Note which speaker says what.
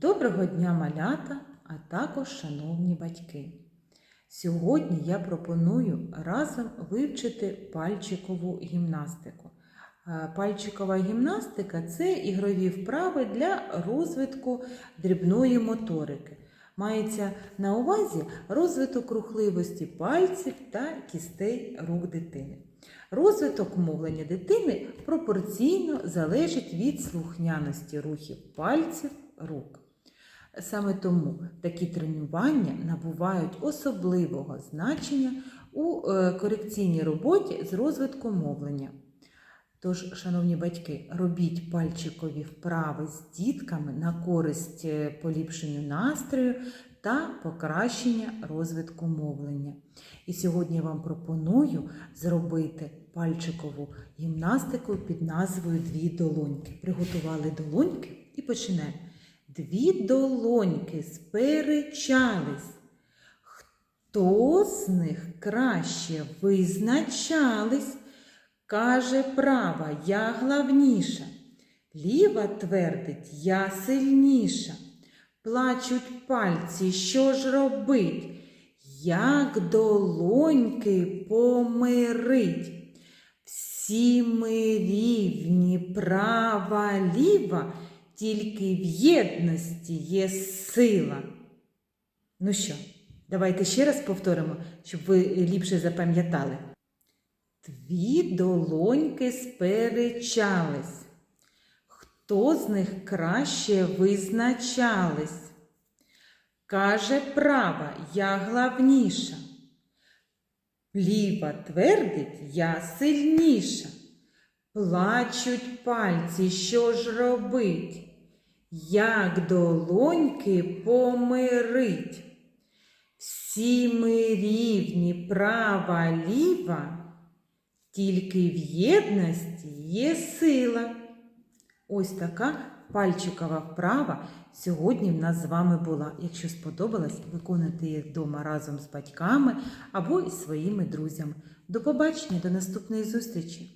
Speaker 1: Доброго дня, малята, а також шановні батьки. Сьогодні я пропоную разом вивчити пальчикову гімнастику. Е, Пальчикова гімнастика це ігрові вправи для розвитку дрібної моторики. Мається на увазі розвиток рухливості пальців та кістей рук дитини. Розвиток мовлення дитини пропорційно залежить від слухняності рухів пальців рук. Саме тому такі тренування набувають особливого значення у е, корекційній роботі з розвитком мовлення. Тож, шановні батьки, робіть пальчикові вправи з дітками на користь е, поліпшенню настрою та покращення розвитку мовлення. І сьогодні я вам пропоную зробити пальчикову гімнастику під назвою Дві долоньки. Приготували долоньки і починаємо. Дві долоньки сперечались. Хто з них краще визначались? Каже права, я главніша. Ліва твердить, я сильніша. Плачуть пальці, що ж робить? Як долоньки помирить? Всі ми рівні, права, ліва, тільки в єдності є сила. Ну що, давайте ще раз повторимо, щоб ви ліпше запам'ятали. Дві долоньки сперечались. Хто з них краще визначались? Каже права, я главніша. Ліва твердить, я сильніша. Плачуть пальці, що ж робить? Як долоньки помирить? Всі ми рівні, права, ліва, тільки в єдності є сила. Ось така пальчикова вправа сьогодні в нас з вами була. Якщо сподобалась, виконуйте її вдома разом з батьками або із своїми друзями. До побачення, до наступної зустрічі!